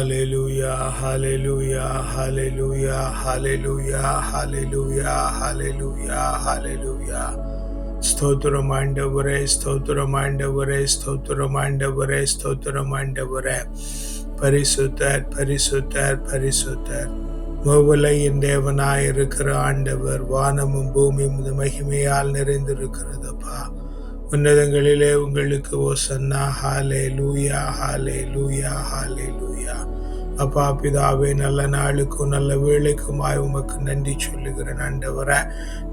Hallelujah, hallelujah, hallelujah, hallelujah, hallelujah, hallelujah, hallelujah. ஸ்தோத்திரம் ஆண்டவரே ஸ்தோத்திரம் ஆண்டவரே ஸ்தோத்திரம் ஆண்டவரே ஸ்தோத்திரம் ஆண்டவரே பரிசுத்தர் பரிசுத்தர் பரிசுத்தர் மோவலையின் தேவனாய் இருக்கிற ஆண்டவர் வானமும் பூமியும் மகிமையால் நிறைந்திருக்கிறதப்பா உன்னதங்களிலே உங்களுக்கு ஓ சன்னா ஹாலே லூயா ஹாலே லூயா ஹாலே லூயா அப்பா பிதாவே நல்ல நாளுக்கும் நல்ல வேலைக்குமாய் உமக்கு நன்றி சொல்லுகிறேன் ஆண்டவரை.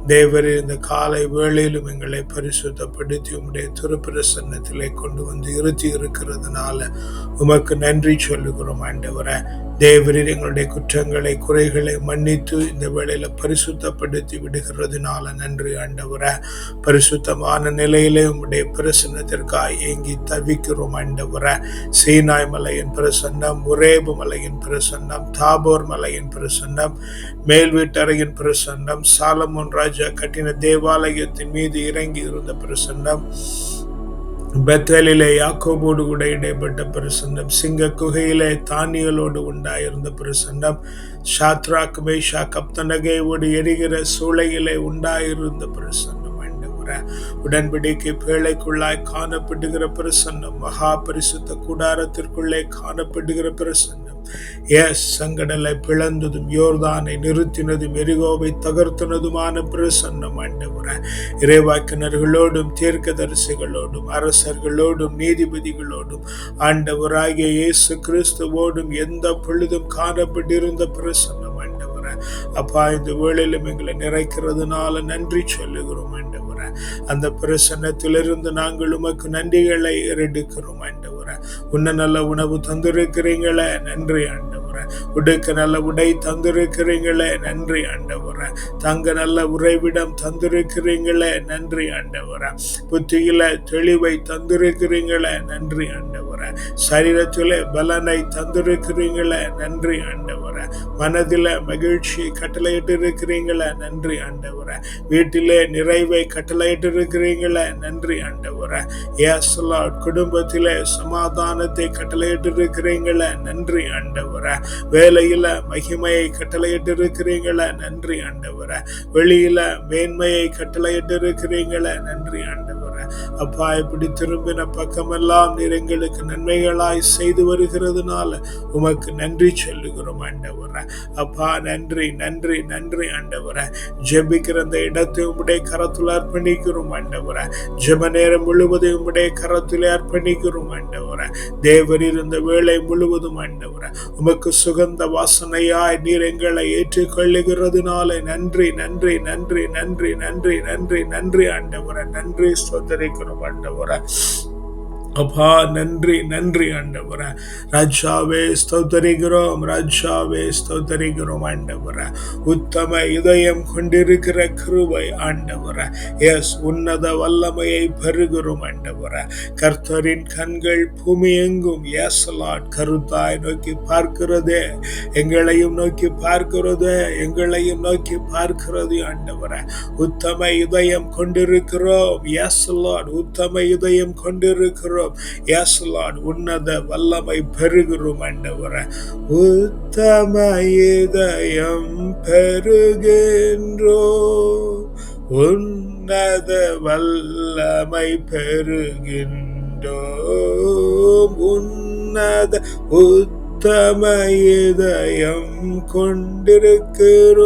தேவர் இந்த காலை வேளையிலும் எங்களை பரிசுத்தப்படுத்தி உம்முடைய திருப்பிரசன்னத்திலே கொண்டு வந்து இருத்தி இருக்கிறதுனால உமக்கு நன்றி சொல்லுகிறோம் ஆண்டவரை. தேவரீர் எங்களுடைய குற்றங்களை குறைகளை மன்னித்து இந்த வேளையில பரிசுத்தப்படுத்தி விடுகிறதுனால நன்றி ஆண்டவரை. பரிசுத்தமான நிலையிலே உங்களுடைய பிரசன்னத்திற்காக ஏங்கி தவிக்கிறோம் ஆண்டவரை. சீனாய் மலையின் பிரசன்னம் உரேபு மலையின் பிரசன்னம் தாபோர் மலையின் பிரசன்னம் மேல் வீட்டறையின் பிரசன்னம் சாலமோன் ராஜா கட்டின தேவாலயத்தின் மீது இறங்கி இருந்த பிரசன்னம். பெத்தலிலே யாக்கோபோடு கூட இடைப்பட்ட பிரசன்னம் சிங்க குகையிலே தானியலோடு உண்டாயிருந்த பிரசன்னம் ஷாத்ராக் மேஷா கப்தனகையோடு எரிகிற சூளையிலே உண்டாயிருந்த பிரசன்னம் ஆண்டவரே உடன்படிக்கை பேழைக்குள்ளாய் காணப்படுகிற பிரசன்னம் மகா பரிசுத்த கூடாரத்திற்குள்ளே காணப்படுகிற பிரசன்னம் எஸ் சங்கடலை பிளந்ததும் யோர்தானை நிறுத்தினதும் எரிகோவை தகர்த்தினதுமான பிரசன்னம் ஆண்டவர இறைவாக்கினர்களோடும் தீர்க்கதரிசிகளோடும் அரசர்களோடும் நீதிபதிகளோடும் ஆண்டவராகிய இயேசு கிறிஸ்துவோடும் எந்த பொழுதும் காணப்பட்டிருந்த பிரசன்னம் ஆண்டவரை. அப்பா இந்த வேளையிலும் எங்களை நிறைக்கிறதுனால நன்றி சொல்லுகிறோம் ஆண்டவரை. அந்த பிரசன்னத்திலிருந்து நாங்கள் உமக்கு நன்றிகளை எடுக்கிறோம் ஆண்டவரை. உன்ன நல்ல உணவு தந்திருக்கிறீங்களே நன்றி ஆண்டவர. உடுக்க நல்ல உடை தந்திருக்கிறீங்களே நன்றி ஆண்டவர. தங்க நல்ல உறைவிடம் தந்திருக்கிறீங்களே நன்றி ஆண்டவர. புத்தியில தெளிவை தந்திருக்கிறீங்களே நன்றி ஆண்டவர. சரீரத்திலே பலனை தந்திருக்கிறீங்களே நன்றி ஆண்டவர. மனதில மகிழ்ச்சி கட்டளையிட்டு இருக்கிறீங்களே நன்றி ஆண்டவர. வீட்டிலே நிறைவை கட்டளையிட்டு இருக்கிறீங்களே நன்றி ஆண்டவர. எஸ் லார்ட் குடும்பத்திலே சமாதானத்தை கட்டளையிட்டு இருக்கிறீங்களே நன்றி ஆண்டவர. வேலையில மகிமையை கட்டளையிட்டு இருக்கிறீங்களே நன்றி ஆண்டவர. வெளியில மேன்மையை கட்டளையிட்டு இருக்கிறீங்களே நன்றி ஆண்டவர். அப்பா இப்படி திரும்பின பக்கமெல்லாம் நீர் எங்களுக்கு நன்மைகளாய் செய்து வருகிறதுனால உமக்கு நன்றி சொல்லுகிறோம் ஆண்டவர. அப்பா நன்றி நன்றி நன்றி ஆண்டவர. ஜெபிக்கிற அந்த இடத்தை உம்முடைய கரத்தில் அர்ப்பணிக்கிறோம் ஆண்டவர. ஜெப நேரம் முழுவதும் உம்முடைய கரத்தில் அர்ப்பணிக்கிறோம் ஆண்டவர. தேவர் இருந்த வேலை முழுவதும் ஆண்டவர. உமக்கு சுகந்த வாசனையாய் நீர் எங்களை ஏற்றுக்கொள்ளுகிறதுனால நன்றி நன்றி நன்றி நன்றி நன்றி நன்றி நன்றி ஆண்டவர. நன்றி ஸ்தோத்தரிக்கிறோம் ஆண்டவரை அப்பா நன்றி நன்றி ஆண்டவர. ராஜாவே ஸ்தோத்தரிக்கிறோம் ராஜாவே ஸ்தோத்தரிக்கிறோம் ஆண்டவர. உத்தம இதயம் கொண்டிருக்கிற கிருவை ஆண்டவர. எஸ் உன்னத வல்லமையை பெறுகிறோம் ஆண்டவர. கர்த்தரின் கண்கள் பூமி எங்கும்? எஸ் லாட் கருத்தாய் நோக்கி பார்க்கிறதே. எங்களையும் நோக்கி பார்க்கிறது எங்களையும் நோக்கி பார்க்கிறது ஆண்டவர. உத்தம இதயம் கொண்டிருக்கிறோம். எஸ் லாட் உத்தம இதயம் கொண்டிருக்கிறோம். பெறுகிறோம் யாசுலான் உன்னத வல்லமை பெறுகிறோம் ஆண்டவர உத்தம இதயம் பெருகின்றோ உன்னத வல்லமை பெருகின்றோ உன்னத உத்தம இதயம் கொண்டிருக்கிறோம்.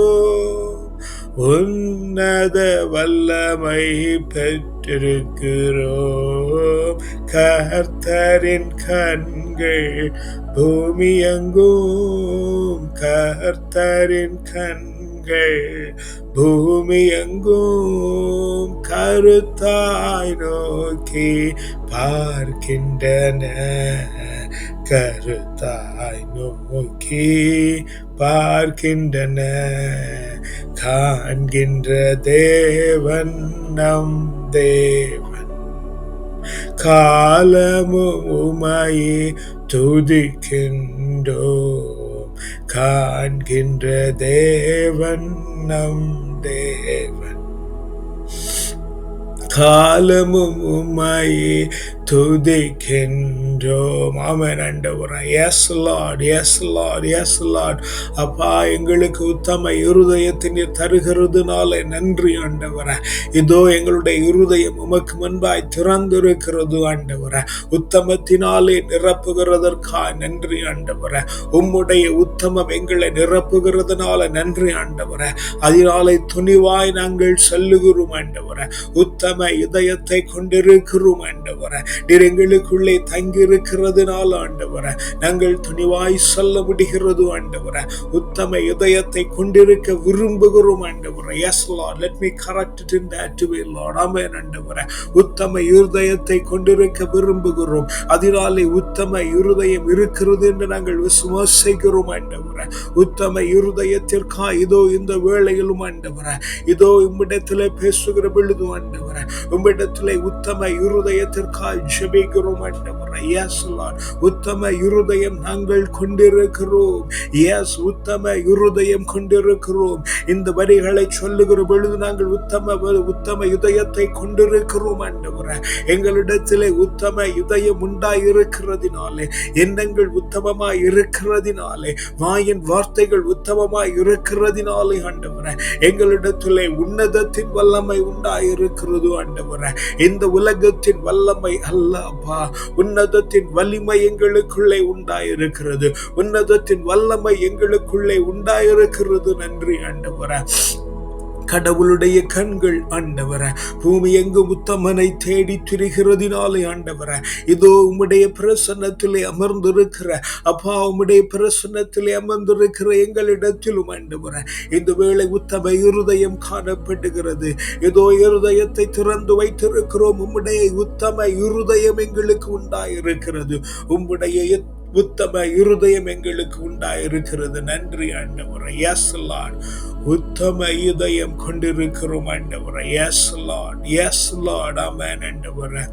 உன்னத வல்லமை பெற்றிருக்கிறோம். கர்த்தரின் கண்கள் பூமியங்கும் கர்த்தரின் கண்கள் பூமியங்கும் கருத்தாய் நோக்கி பார்க்கின்றன. கருத்தாய் நோக்கி பார்க்கின்றன காண்கின்ற தேவன் நம் தேவன். காலமும் உமையே துதிக்கின்றோம் காண்கின்ற தேவன் நம் தேவன். காலமும் உம்மையே துதிக்கின்றோம். ஆமென். ஆண்டவரே yes Lord yes Lord yes Lord அப்பா எங்களுக்கு உத்தம இருதயத்தை நீர் தருகிறதுனால நன்றி ஆண்டவரே. இதோ எங்களுடைய இருதயம் உமக்கு முன்பாய் திறந்திருக்கிறது ஆண்டவரே. உத்தமத்தினாலே நிரப்புகிறதற்காக நன்றி ஆண்டவரே. உம்முடைய உத்தமம் எங்களை நிரப்புகிறதுனால நன்றி ஆண்டவரே. அதனாலே துணிவாய் நாங்கள் செல்லுகிறோம் ஆண்டவரே. உத்தம இதயத்தை கொண்டிருக்கிறோம் ஆண்டவரே. நீர் எங்களுக்குள்ளே தங்கியிருக்கிறதுனால் ஆண்டவர நாங்கள் துணிவாய் சொல்ல முடிகிறது ஆண்டவர. உத்தம இதயத்தை கொண்டிருக்க விரும்புகிறோம் ஆண்டவர. Yes Lord let me correct it in that way Lord amen ஆண்டவர. உத்தம இருதயத்தை கொண்டிருக்க விரும்புகிறோம். அதனாலே உத்தம இருதயம் இருக்கிறது என்று நாங்கள் விசுவாசிக்கிறோம் ஆண்டவர. உத்தம இருதயத்திற்கா இதோ இந்த வேளையிலும் ஆண்டவரே. இதோ உம்மிடத்திலே பேசுகிற பொழுது ஆண்டவர உம்மிடத்திலே உத்தம இருதயத்திற்காய் ஜெபிக்கிறோம் ஆண்டவரே எஸ் உத்தம இருதயம் நாங்கள் கொண்டிருக்கிறோம். எஸ் உத்தம இருதயம் கொண்டிருக்கிறோம். இந்த வரிகளை சொல்லுகிற பொழுது நாங்கள் உத்தம உத்தம இதயத்தை கொண்டிருக்கிறோம் ஆண்டவரே எங்களிடத்திலே உத்தம இதயம் உண்டாயிருக்கிறதினாலே எண்ணங்கள் உத்தமமாய் இருக்கிறதினாலே வாயின் வார்த்தைகள் உத்தமமாய் இருக்கிறதினாலே ஆண்டவரே எங்களிடத்திலே உன்னதத்தின் வல்லமை உண்டாயிருக்கிறது ஆண்டவரே இந்த உலகத்தின் வல்லமை அல்ல அப்பா உன்னதத்தின் வலிமை எங்களுக்குள்ளே உண்டாயிருக்கிறது. உன்னதத்தின் வல்லமை எங்களுக்குள்ளே உண்டாயிருக்கிறது. நன்றி ஆண்டவரே. கடவுளுடைய கண்கள் ஆண்டவர பூமி எங்கு உத்தமனை தேடி திரிகிறதினாலே ஆண்டவர இதோ உம்முடைய பிரசன்னத்திலே அமர்ந்திருக்கிற அப்பா உம்முடைய பிரசன்னத்திலே அமர்ந்திருக்கிற எங்களிடத்திலும் ஆண்டவர இந்த வேளை உத்தம இருதயம் காணப்படுகிறது. இதோ இருதயத்தை திறந்து வைத்திருக்கிறோம் உம்முடைய உத்தம இருதயம் எங்களுக்கு உண்டாயிருக்கிறது. உம்முடைய உத்தம இருதயம் எங்களுக்கு உண்டாயிருக்கிறது. நன்றி ஆண்டவரை எஸ் லார்ட் உத்தம இதயம் கொண்டிருக்கிறோம் ஆண்டவரை yes Lord yes Lord amen ஆண்டவரை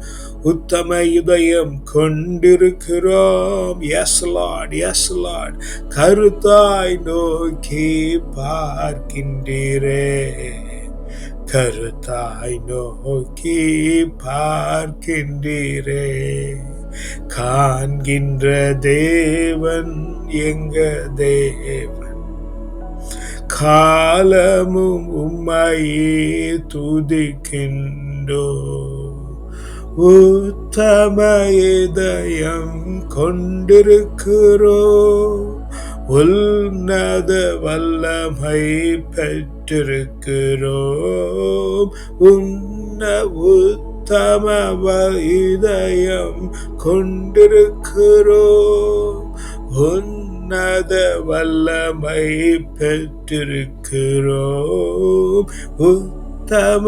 உத்தம இதயம் கொண்டிருக்கிறோம். எஸ் லார்ட் எஸ் லார்ட் கருத்தாய் நோக்கி பார்க்கின்றீரே. கருத்தாய் நோக்கி பார்க்கின்றீரே. காண்கின்ற தேவன் எங்க தேவன்? காலமும் உம்மையே துதிக்கின்றோ. உத்தம இதயம் கொண்டிருக்கிறோ. உன்னத வல்லமை பெற்றிருக்கிறோம். உன்ன தமவ இதயம் கொண்டிருக்கிறோம் உன்னத வல்லமை பெற்றிருக்கிறோம் உத்தம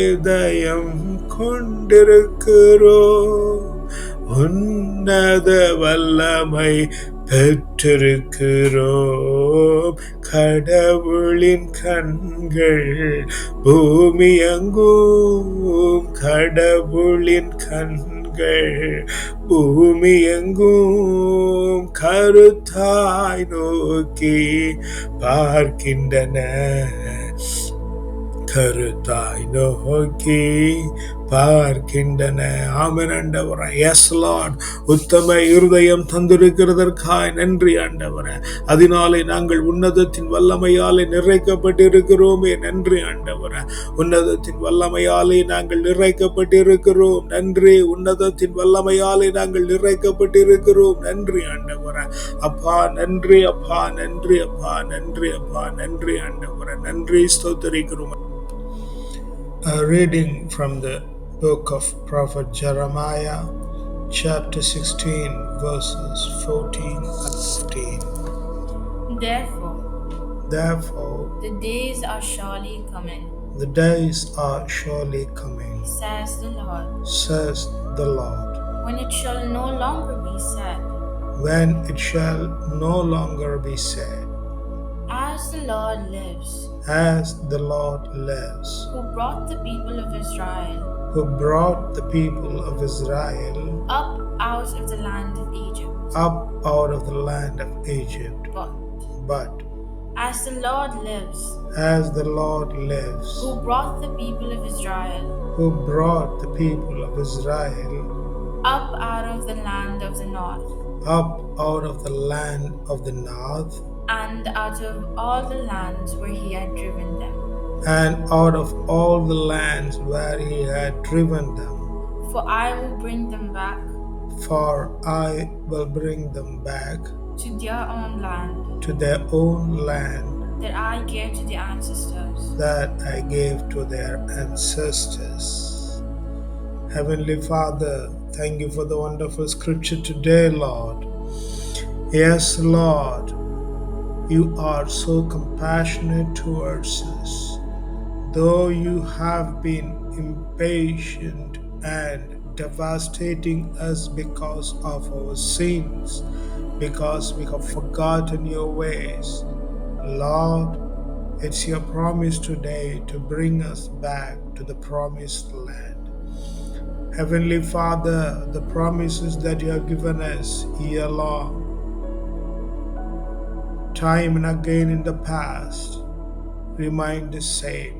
இதயம் கொண்டிருக்கிறோம் உன்னத வல்லமை பெற்றிருக்கிறோம் கடவுளின் கண்கள் பூமி எங்கும் கடவுளின் கண்கள் பூமி எங்கும் கருத்தாய் நோக்கி பார்க்கின்றன. கருத்தாய் நோக்கி பார்க்கின்றன. ஆமென் ஆண்டவரே. எஸ் லார்ட் உத்தம இருதயம் தந்திருக்கிறதற்காய் நன்றி ஆண்டவரே. அதனாலே நாங்கள் உன்னதத்தின் வல்லமையாலே நிறைக்கப்பட்டிருக்கிறோமே. நன்றி ஆண்டவரே. உன்னதத்தின் வல்லமையாலே நாங்கள் நிறைக்கப்பட்டிருக்கிறோம். நன்றி. உன்னதத்தின் வல்லமையாலே நாங்கள் நிறைக்கப்பட்டிருக்கிறோம். நன்றி ஆண்டவரே. அப்பா நன்றி அப்பா நன்றி அப்பா நன்றி அப்பா நன்றி ஆண்டவரே. நன்றி ஸ்தோத்தரிக்கிறோம். A reading from the book of Prophet Jeremiah, chapter 16, verses 14 and 15. Therefore, Therefore, the days are surely coming, the days are surely coming, says the Lord, says the Lord, when it shall no longer be said, when it shall no longer be said, As the Lord lives, As the Lord lives, who brought the people of Israel who brought the people of Israel up out of the land of Egypt. up out of the land of Egypt. But But as the Lord lives, as the Lord lives, who brought the people of Israel who brought the people of Israel up out of the land of the north, up out of the land of the north, and out of all the lands where he had driven them. And out of all the lands where he had driven them. For I will bring them back For I will bring them back to their own land to their own land that I gave to their ancestors. that I gave to their ancestors. Heavenly Father, thank you for the wonderful scripture today, Lord. Yes, Lord, you are so compassionate towards us. Though you have been impatient and devastating us because of our sins, because we have forgotten your ways, Lord, it's your promise today to bring us back to the promised land. Heavenly Father, the promises that you have given us year long, time and again in the past, remain the same.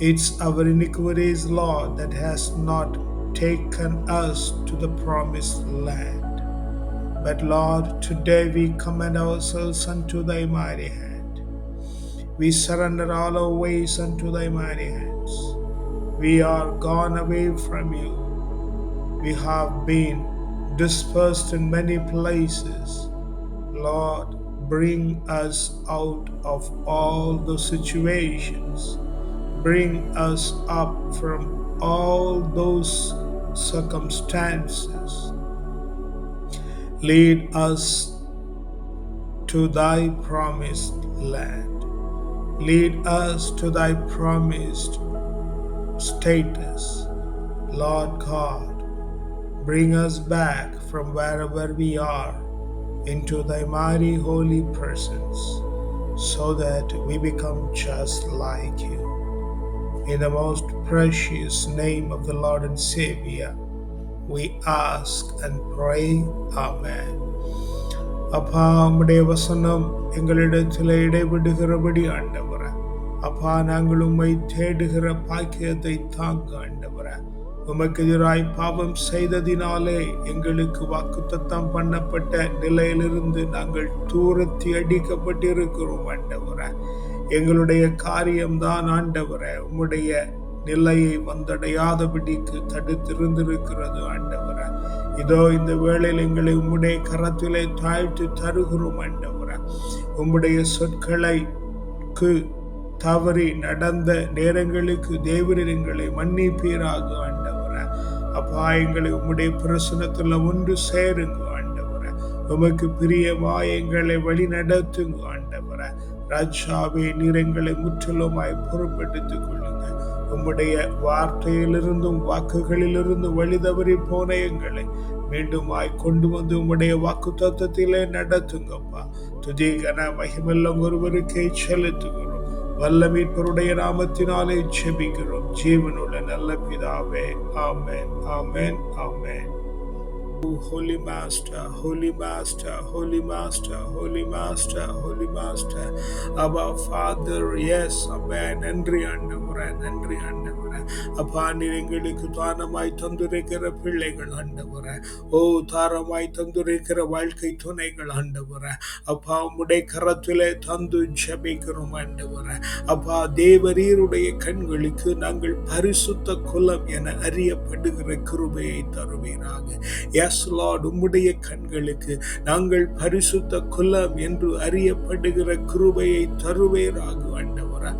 It's our iniquities, Lord, that has not taken us to the promised land. But Lord, today we commend ourselves unto thy mighty hand. We surrender all our ways unto thy mighty hands. We are gone away from you. We have been dispersed in many places. Lord, bring us out of all the situations. Bring us up from all those circumstances. Lead us to thy promised land. Lead us to thy promised status. Lord God, bring us back from wherever we are into thy mighty holy presence so that we become just like you. In the most precious name of the Lord and Savior, we ask and pray. Amen. அப்பா உம்முடைய வசனம் எங்களிடத்தில் இடைவிடுகிறபடி ஆண்டவர அப்பா நாங்கள் உம்மை தேடுகிற பாக்கியத்தை தாங்க ஆண்டவர உமக்கு எதிராய் பாவம் செய்ததினாலே எங்களுக்கு வாக்குத்தத்தம் பண்ணப்பட்ட நிலையிலிருந்து நாங்கள் தூரத்தி அடிக்கப்பட்டிருக்கிறோம் ஆண்டவரை எங்களுடைய காரியம்தான் ஆண்டவரே. உம்முடைய நிலையை வந்தடையாதபடிக்கு தடுத்திருந்திருக்கிறது ஆண்டவரே. இதோ இந்த வேளையில் எங்களை உம்முடைய கரத்திலே தாழ்த்து தருகிறோம் ஆண்டவரே. உம்முடைய சொற்களைக்கு தவறி நடந்த நேரங்களுக்கு தேவரீர் எங்களை மன்னிப்பீராக ஆண்டவர. அப்பா எங்களை உம்முடைய பிரசனத்தில் ஒன்று சேருங்க ஆண்டவர. உமக்கு பிரியமாய் எங்களை வழி நடத்துங்க ஆண்டவர. ராஜாவே நீர் முற்றிலுமாய் பொறுப்பெடுத்துக் கொள்ளுங்க உம்முடைய வார்த்தையிலிருந்தும் வாக்குகளிலிருந்து வழி தவறி போன எங்களை மீண்டுமாய் கொண்டு வந்து உம்முடைய வாக்கு தத்துவத்திலே நடத்துங்கப்பா. துதி கன மகிமெல்லாம் ஒருவருக்கே செலுத்துகிறோம். வல்ல மீட்பருடைய நாமத்தினாலே செபிக்கிறோம் ஜீவனுள்ள நல்ல பிதாவே ஆமேன் ஆமேன் ஆமேன். Oh, Holy Master, Holy Master, Holy Master, Holy Master, Holy Master, our Father, yes, Amen. Nandri Andamuran, Nandri Andamuran. ஆண்டவரே. அப்பா நீர் எங்களுக்கு தானமாய் தந்திருக்கிற பிள்ளைகள் ஆண்டவர. ஓ தாரமாய் தந்திருக்கிற வாழ்க்கை துணைகள் ஆண்டவர. அப்பா உம்முடைய கரத்திலே தந்து ஜபிக்கிறோம் ஆண்டவர. அப்பா தேவரீருடைய கண்களுக்கு நாங்கள் பரிசுத்த குலம் என அறியப்படுகிற கிருபையை தருவீராக. எஸ் லார்ட் உம்முடைய கண்களுக்கு நாங்கள் பரிசுத்த குலம் என்று அறியப்படுகிற கிருபையை தருவேராக ஆண்டவர.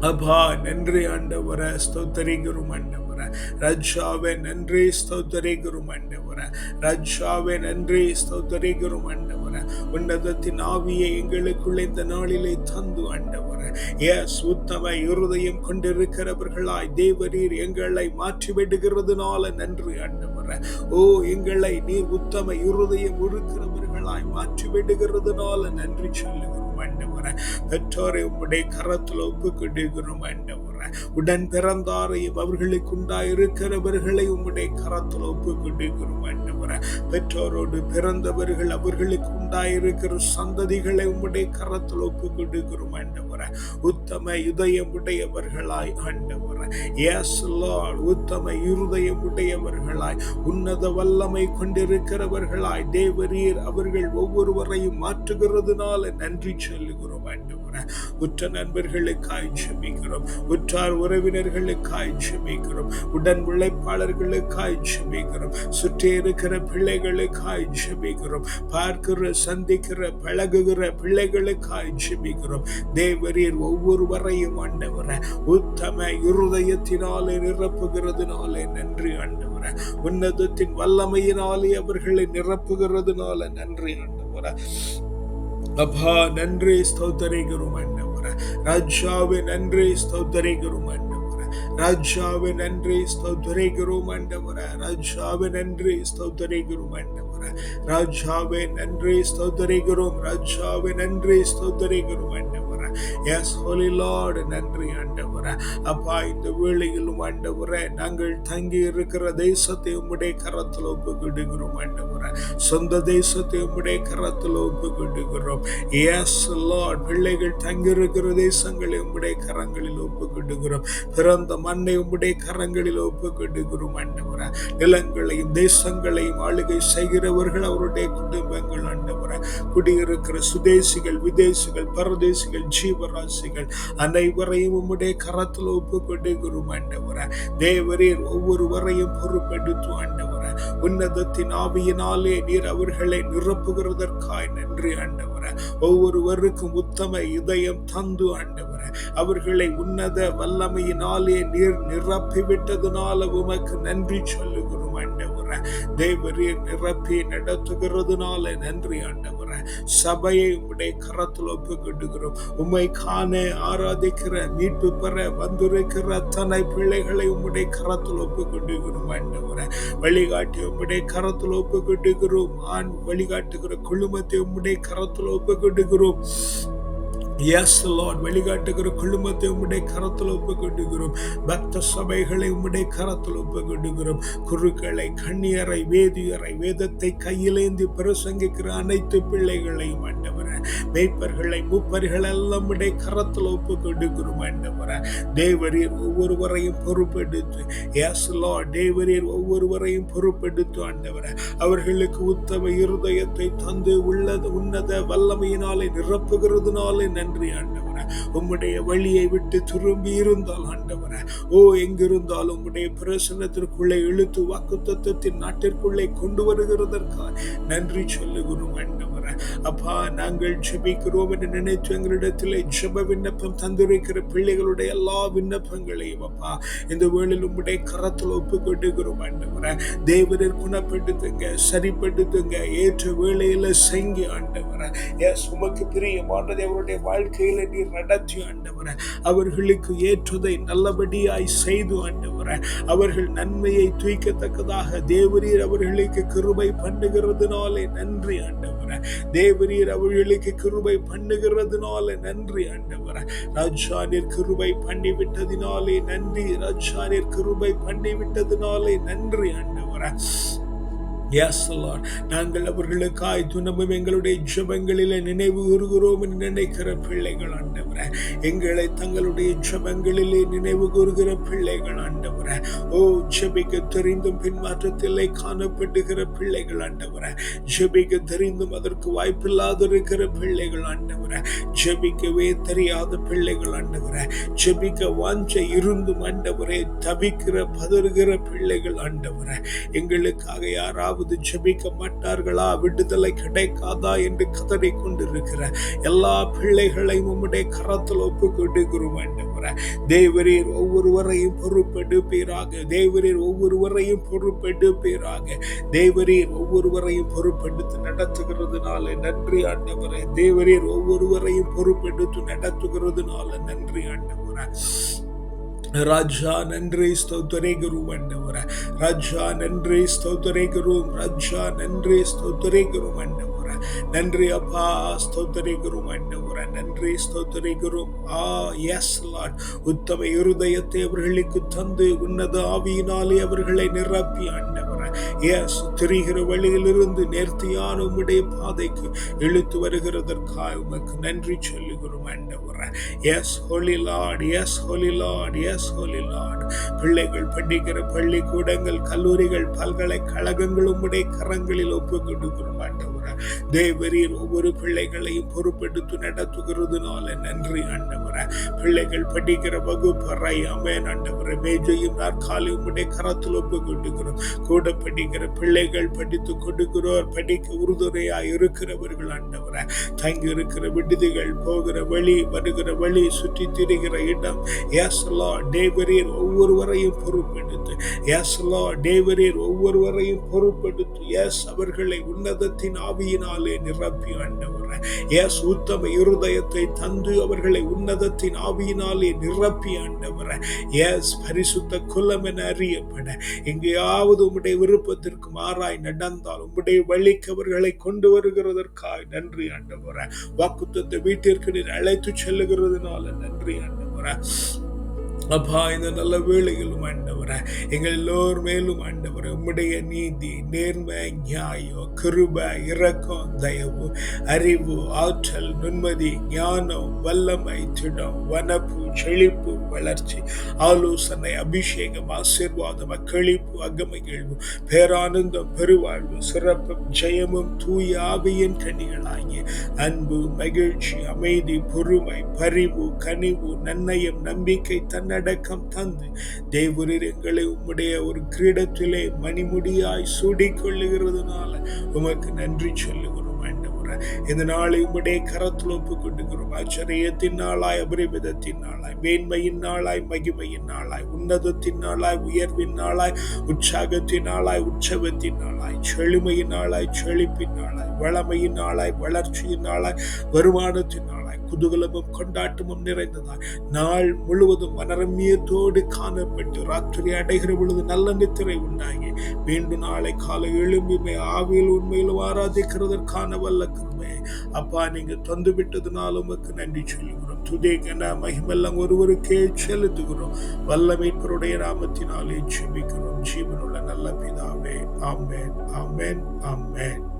அப்பா நன்றி ஆண்டவர ஸ்தோத்தரிக்கிறோம் ஆண்டவர. ரஜாவே நன்றி ஸ்தோத்தரிக்கிறோம் ஆண்டவர. ரஜாவே நன்றி ஸ்தோத்தரிக்கிறோம் ஆண்டவர. உன்னதத்தின் ஆவியை எங்களுக்குள்ள இந்த நாளிலே தந்து ஆண்டவர. எஸ் உத்தம இருதயம் கொண்டிருக்கிறவர்களாய் தேவரீர் எங்களை மாற்றி விடுகிறதுனால நன்றி ஆண்டவர. ஓ எங்களை நீர் உத்தம இருதயம் இருக்கிறவர்களாய் மாற்றி விடுகிறதுனால நன்றி சொல்லுகிறோம் ஆண்டவரை. பெற்றோரை உம்முடைய கரத்தில் ஒப்பு ஆண்டவரை. உடன் பிறந்தாரையும் அவர்களுக்கு உண்டாயிருக்கிறவர்களை உம்முடைய கரத்தில் ஒப்பு ஆண்டவரை. பெற்றோரோடு பிறந்தவர்கள் அவர்களுக்கு உண்டாயிருக்கிற சந்ததிகளை உம்முடைய கரத்தில் ஒப்பு ஆண்டவரை. உத்தம இதயம் உடையவர்களாய் ஆண்டவரே. எஸ் லார்ட் உத்தம இருதயம் உடையவர்களாய் உன்னத வல்லமை கொண்டிருக்கிறவர்களாய் தேவரீர் அவர்கள் ஒவ்வொருவரையும் மாற்றுகிறதுனால நன்றி சொல்லுகிறோம். ஆண்டவரே உற்ற நண்பர்களுக்காய் ஜெபிக்கிறோம் உற்றார் உறவினர்களுக்காய் ஜெபிக்கிறோம் உடன் உழைப்பாளர்களுக்காய் ஜெபிக்கிறோம் சுற்றி இருக்கிற பிள்ளைகளுக்காய் ஜெபிக்கிறோம் பார்க்கிற சந்திக்கிற பழகுகிற பிள்ளைகளுக்காய் ஜெபிக்கிறோம் தேவரீர் ஒவ்வொருவரையும் ஆண்டவர உத்தம இருதயத்தினாலே நிரப்புகிறதுனாலே நன்றி ஆண்டவர. உன்னதத்தின் வல்லமையினாலே அவர்களை நிரப்புகிறதுனால நன்றி ஆண்டவர. அப்பா நன்றி ஸ்தோத்தரிக்கிறோம் ஆண்டவர ராஜாவே நன்றி ஸ்தோத்தரிக்கிறோம் ஆண்டவர ராஜாவே நன்றி ஸ்தோத்தரிக்கிறோம் ஆண்டவர ராஜாவே நன்றி ஸ்தோத்தரிக்கிறோம் ஆண்டவர ராஜாவே நன்றி ஸ்தோத்தரிக்கிறோம் ராஜாவே நன்றி ஸ்தோத்தரிக்கிறோம் எஸ் ஹோலி லார்டு நன்றி ஆண்டவர. அப்பா இந்த வேளையிலும் ஆண்டவர நாங்கள் தங்கி இருக்கிற தேசத்தை உம்முடைய கரத்தில் ஒப்புக்கிடுகிறோம் ஆண்டவர. சொந்த தேசத்தை உம்முடைய கரத்தில் ஒப்புக்கிடுகிறோம் எஸ் லார்ட் பிள்ளைகள் தங்கியிருக்கிற தேசங்களை உம்முடைய கரங்களில் ஒப்புக்கிடுகிறோம் பிறந்த மண்ணை உம்முடைய கரங்களில் ஒப்புக்கிடுகிறோம் ஆண்டவர. நிலங்களையும் தேசங்களையும் ஆளுகை செய்கிறவர்கள் அவருடைய குடும்பங்கள் ஆண்டவர. குடியிருக்கிற சுதேசிகள் விதேசிகள் பரதேசிகள் ஜீவராசிகள் அனைவரையும் உம்முடைய கரத்தில் ஒப்பு கொடுக்கிறோம் ஆண்டவர. தேவரீர் ஒவ்வொருவரையும் பொறுப்பெடுத்து ஆண்டவர. உன்னதத்தின் ஆவியினாலே நீர் அவர்களை நிரப்புகிறதற்காய் நன்றி ஆண்டவர. ஒவ்வொருவருக்கும் உத்தம இதயம் தந்து ஆண்டவர. அவர்களை உன்னத வல்லமையினாலே நீர் நிரப்பி விட்டதுனால உமக்கு நன்றி சொல்லுகிறோம் ஆண்டவர. தேவரீர் நிரப்பி நடத்துகிறதுனால நன்றி ஆண்டவர. சபையை உடைய கரத்தில் ஒப்பு உம்மை காண ஆராதிக்கிற மீட்பு பெற வந்திருக்கிற அத்தனை பிள்ளைகளை உம்முடைய கரத்தில் ஒப்பு கொண்டுகிறோம் ஆண்டவர. வழிகாட்டி உம்முடைய கரத்தில் ஒப்பு ஆண் வழிகாட்டுகிற குழுமத்தை உம்முடைய கரத்தில் ஒப்பு எஸ் லார்ட் வழிகாட்டுகிற குழுமத்தை உம்முடைய கரத்தில் ஒப்புக்கொண்டுகிறோம் பக்த சபைகளை உம்முடைய கரத்தில் ஒப்புக்கொண்டுகிறோம் குருக்களை கண்ணியரை வேதியரை வேதத்தை கையிலேந்தி பிரசங்கிக்கிற அனைத்து பிள்ளைகளையும் ஆண்டவர் மேய்ப்பர்களை முப்பர்கள் எல்லாம் உடைய கரத்தில் ஒப்பு கொடுக்கிறோம் ஆண்டவர. தேவரீர் ஒவ்வொருவரையும் பொறுப்பெடுத்து எஸ் லார்ட் தேவரீர் ஒவ்வொருவரையும் பொறுப்பெடுத்து ஆண்டவர. அவர்களுக்கு உத்தம இருதயத்தை தந்து உள்ளது உன்னத வல்லமையினாலே நிரப்புகிறதுனாலே நன்றி ஆண்டவர. உம்முடைய வழியை விட்டு திரும்பி இருந்தால் ஆண்டவர. ஓ எங்கிருந்தாலும் உம்முடைய பிரசனத்திற்குள்ளே இழுத்து வாக்கு தத்துவத்தின் நாட்டிற்குள்ளே கொண்டு வருகிறதற்காக நன்றி சொல்லுகிறோம் ஆண்டவர். அப்பா நாங்கள் ஜெபிக்கிறோம் என்று நினைத்து எங்களிடத்தில் ஜெப விண்ணப்பம் தந்திருக்கிற பிள்ளைகளுடைய எல்லா விண்ணப்பங்களையும் அப்பா இந்த வேளையில் உங்களுடைய கரத்தில் ஒப்பு ஆண்டவரை. ஆண்டவர தேவரர் குணப்படுத்துங்க சரிப்படுத்துங்க ஏற்ற வேளையில் செங்கி ஆண்டவரை. எஸ் உமக்கு பிரியமானது அவருடைய வாழ்க்கையில நீர் நடத்தி ஆண்டவர. அவர்களுக்கு ஏற்றதை நல்லபடியாய் செய்து ஆண்டவர. அவர்கள் நன்மையை தூய்க்கத்தக்கதாக தேவரீர் அவர்களுக்கு கிருபை பண்ணுகிறதுனாலே நன்றி ஆண்டவர். தேவரீர் அவர்களுக்கு கிருபை பண்ணுகிறதுனால நன்றி ஆண்டவர. ராஜானிர் கிருபை பண்ணிவிட்டதினாலே நன்றி. ராஜானிர் கிருபை பண்ணிவிட்டதினாலே நன்றி ஆண்டவர. நாங்கள் அவர்களுக்காய் துணமும் எங்களுடைய ஜபங்களிலே நினைவு கூறுகிறோம் என்று நினைக்கிற பிள்ளைகள் ஆண்டவர. எங்களை தங்களுடைய ஜபங்களிலே நினைவு கூறுகிற பிள்ளைகள் ஆண்டவர. ஓ ஜபிக்க தெரிந்தும் பின்மாற்றத்திலே காணப்படுகிற பிள்ளைகள் ஆண்டவர. ஜபிக்க தெரிந்தும் அதற்கு வாய்ப்பில்லாத இருக்கிற பிள்ளைகள் ஆண்டவர. ஜபிக்கவே தெரியாத பிள்ளைகள் ஆண்டவர. ஜபிக்க வாஞ்ச இருந்தும் ஆண்டவரே தவிக்கிற பதறுகிற பிள்ளைகள் ஆண்டவர. எங்களுக்காக யாராவது ஜெபிக்க மாட்டார்களா விடுதலை கிடைக்காதா என்று கதறி கொண்டிருக்கிற எல்லா பிள்ளைகளையும் உம்முடைய கரத்தில் ஒப்பு கொடுக்கிறோம் ஆண்டவர தேவரீர் ஒவ்வொருவரையும் பொறுப்பெடுப்பீராக. தேவரீர் ஒவ்வொருவரையும் பொறுப்பெடுப்பீராக. தேவரீர் ஒவ்வொருவரையும் பொறுப்பெடுத்து நடத்துகிறதுனால நன்றி ஆண்டவரே. தேவரீர் ஒவ்வொருவரையும் பொறுப்பெடுத்து நடத்துகிறதுனால நன்றி ஆண்டவரே. ராஜா நன்றி ஸ்தோத்தரேகரும் அண்டவர ராஜா நன்றி ஸ்தோத்தரேகரும் ராஜா நன்றி ஸ்தோத்தரே ஸ்தோத்தரேகரும் அண்டவர நன்றி அப்பா ஸ்தோத்தரேகரும் அண்டவர நன்றி ஸ்தோத்தரேகரும் ஆ எஸ் லார்ட் உத்தம இருதயத்தை அவர்களுக்கு தந்து உன்னத ஆவியினாலே அவர்களை நிரப்பி ஆண்டவர். எஸ் திரிகிற வழியிலிருந்து நேர்த்தியான உம்முடைய பாதைக்கு இழுத்து வருகிறதற்காக உமக்கு நன்றி சொல்லுகிறோம் ஆண்டவர் Yes, Holy Lord, yes, Holy Lord, yes, Holy Lord. பிள்ளைகள் படிக்கிற பள்ளிக்கூடங்கள் கல்லூரிகள் பல்கலைக்கழகங்கள் உம்முடைய கரங்களில் ஒப்பு கொடுக்கிறோம் ஆண்டவரே. தேவரீர் ஒவ்வொரு பிள்ளைகளையும் பொறுப்பெடுத்து நடத்துகிறதுனால நன்றி ஆண்டவரா. பிள்ளைகள் படிக்கிற வகுப்பறை அமேன் ஆண்டவரே. மேஜையும் நாற்காலி உம்முடைய கரத்தில் ஒப்பு கொடுக்கிறோம் கூட படிக்கிற பிள்ளைகள் படித்து கொடுக்கிறோர் படிக்க உறுதுணையா இருக்கிறவர்கள் ஆண்டவரே. தங்கி இருக்கிற விடுதிகள் போகிற வழி வருகிற வழி சுற்றி திரிகிற இடம். ஏசலா தேவரீர் ஒவ்வொரு ஒவ்வொருவரையும் பொறுப்பெடுத்து. எஸ் லா தேவரீர் ஒவ்வொருவரையும் பொறுப்பெடுத்து. எஸ் அவர்களை உன்னதத்தின் ஆவியினாலே நிரப்பி ஆண்டவரே. எஸ் உத்தம இருதயத்தை தந்து அவர்களை உன்னதத்தின் ஆவியினாலே நிரப்பி ஆண்டவரே. எஸ் பரிசுத்த குலம் என அறியப்பட. எங்கேயாவது உம்முடைய விருப்பத்திற்கு மாறாய் நடந்தால் உம்முடைய வழிக்கு அவர்களை கொண்டு வருகிறதற்காக நன்றி ஆண்டவர. வாக்குத்தத்தை வீட்டிற்கு நீர் அழைத்து செல்லுகிறதுனால நன்றி ஆண்டவர. அப்பா இந்த நல்ல வேளையிலும் ஆண்டவர எங்கள் எல்லோர் மேலும் ஆண்டவரே உம்முடைய நீதி நேர்மை நியாயம் கிருப இரக்கம் தயவு அறிவு ஆற்றல் நுண்மதி ஞானம் வல்லமை திடம் வனப்பு செழிப்பு வளர்ச்சி ஆலோசனை அபிஷேகம் ஆசீர்வாதம் அக்கழிப்பு அகமகிழ்வு பேரானந்தம் பெருவாழ்வு சிறப்பும் ஜெயமும் தூய ஆவியின் கனிகளாகிய அன்பு மகிழ்ச்சி அமைதி பொறுமை பரிவு கனிவு நன்னயம் நம்பிக்கை தன்னை உள்ளடக்கம் தந்து தேவரீர் எங்களை உம்முடைய ஒரு கிரீடத்திலே மணிமுடியாய் சூடிக்கொள்ளுகிறதுனால உமக்கு நன்றி சொல்லுகிறோம் இந்த நாளை உம்முடைய கரத்தில் ஒப்பு கொண்டுகிறோம் ஆச்சரியத்தின் நாளாய் அபரிமிதத்தின் நாளாய் மேன்மையின் நாளாய் மகிமையின் நாளாய் உன்னதத்தின் நாளாய் உயர்வின் நாளாய் உற்சாகத்தின் நாளாய் உற்சவத்தின் நாளாய் செழுமையின் நாளாய் செழிப்பின் நாளாய் வளமையின் நாளாய் வளர்ச்சியின் நாளாய் வருமானத்தின் நாளாய் குதூகலமும் கொண்டாட்டமும் நிறைந்ததாய். நாள் முழுவதும் மனரமியத்தோடு காணப்பட்டு ராத்திரி அடைகிற பொழுது நல்ல நித்திரை உண்டாகி. மீண்டும் நாளை காலை எழும்பி ஆவியில் உண்மையிலும் ஆராதிக்கிறதற்கான வல்ல கிருமை அப்பா நீங்க தந்து விட்டதுனால உமக்கு நன்றி சொல்லுகிறோம். துதேகன மகிமெல்லாம் ஒருவருக்கே செலுத்துகிறோம். வல்லமைப்பருடைய நாமத்தினாலே ஜெபிக்கிறோம். ஜீவனுள்ள நல்ல பிதாவே ஆமேன் ஆமேன் ஆமேன்.